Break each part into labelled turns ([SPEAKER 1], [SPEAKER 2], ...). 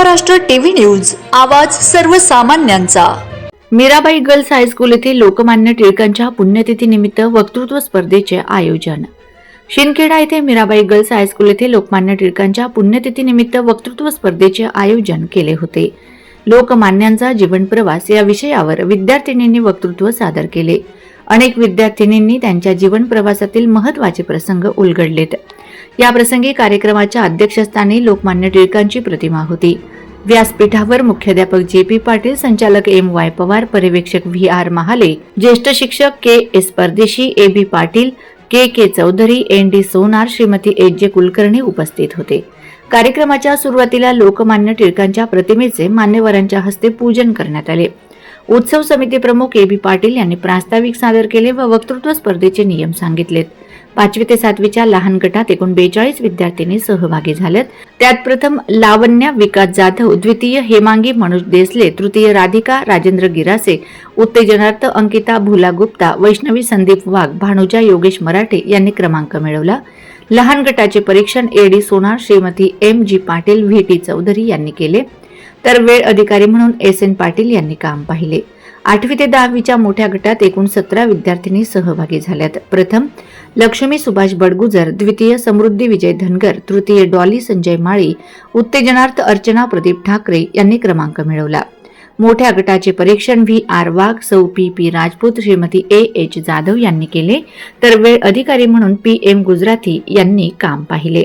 [SPEAKER 1] Maharashtra TV news आवाज सर्वसामान्यांचा.
[SPEAKER 2] Mirabai girls high school येथे लोकमान्य टिळकांच्या पुण्यतिथी निमित्त वक्तृत्व स्पर्धेचे आयोजन. शिंदखेडा येथे मीराबाई गर्ल्स हायस्कूल येथे लोकमान्य टिळकांच्या पुण्यतिथी निमित्त वक्तृत्व स्पर्धेचे आयोजन केले होते. लोकमान्यांचा जीवन प्रवास या विषयावर विद्यार्थिनींनी वक्तृत्व सादर केले. अनेक विद्यार्थिनींनी त्यांच्या जीवन प्रवासातील महत्त्वाचे प्रसंग उलगडलेत. याप्रसंगी कार्यक्रमाच्या अध्यक्षस्थानी लोकमान्य टिळकांची प्रतिमा होती. व्यासपीठावर मुख्याध्यापक जे पी पाटील संचालक एम वाय पवार पर्यवेक्षक व्ही आर महाले ज्येष्ठ शिक्षक K S Pardeshi A B Patil K K Chaudhari N D Sonar Shrimati H J Kulkarni उपस्थित होते. कार्यक्रमाच्या सुरुवातीला लोकमान्य टिळकांच्या प्रतिमेचे मान्यवरांच्या हस्ते पूजन करण्यात आले. उत्सव समिती प्रमुख ए बी पाटील यांनी प्रास्ताविक सादर केले व वक्तृत्व स्पर्धेचे नियम सांगितलेत. पाचवी ते सातवीच्या लहान गटात एकूण बेचाळीस विद्यार्थिनी सहभागी झाल्यात त्यात प्रथम लावण्या विकास जाधव द्वितीय हेमांगी मनोज देसले तृतीय राधिका राजेंद्र गिरासे उत्तेजनार्थ अंकिता भुला गुप्ता वैष्णवी संदीप वाघ भानुजा योगेश मराठे यांनी क्रमांक मिळवला. लहान गटाचे परीक्षण A D Sonar Shrimati M G Patil V T Chaudhari यांनी केले. तर वेळ अधिकारी म्हणून एस एन पाटील यांनी काम पाहिले. आठवी ते दहावीच्या मोठ्या गटात एकूण सतरा विद्यार्थिनी सहभागी झाल्यात. प्रथम लक्ष्मी सुभाष बडगुजर द्वितीय समृद्धी विजय धनगर तृतीय डॉली संजय माळी उत्तेजनार्थ अर्चना प्रदीप ठाकरे यांनी क्रमांक मिळवला. मोठ्या गटाचे परीक्षण व्ही. आर. वाघ सौ. P. P. Rajput Shrimati A. H. Jadhav यांनी केले. तर वेळ अधिकारी म्हणून पी. एम. गुजराती यांनी काम पाहिले.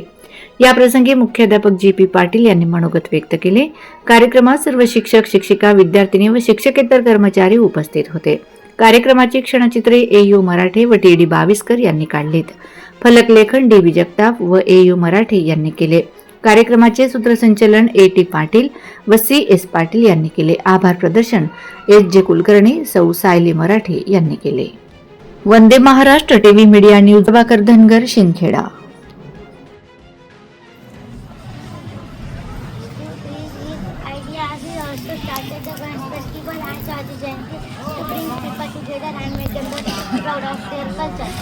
[SPEAKER 2] याप्रसंगी मुख्याध्यापक जी पी पाटील यांनी मनोगत व्यक्त केले. कार्यक्रमात सर्व शिक्षक शिक्षिका विद्यार्थिनी व शिक्षकेतर कर्मचारी उपस्थित होते. कार्यक्रमाची क्षणचित्रे ए यू मराठे व टी डी बाविस्कर यांनी काढलीत. फलकलेखन डी बी जगताप व ए यू मराठे यांनी केले. कार्यक्रमाचे सूत्रसंचलन ए टी पाटील व सी एस पाटील यांनी केले. आभार प्रदर्शन एस जे कुलकर्णी सौ सायली मराठे यांनी केले. Vande Maharashtra TV media news Prabhakar Dhangar Shindkheda.
[SPEAKER 3] Also started the Gun Festival and Chachi Jayanti to bring people together and make them proud of their culture.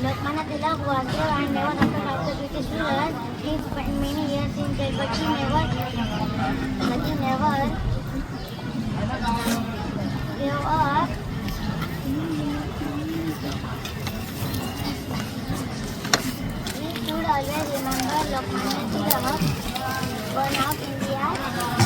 [SPEAKER 3] Lokmanya Tilak was there and never after of British rulers. He spent many years in jail, but he never, but he never gave up. We should always remember Lokmanya Tilak, one of India's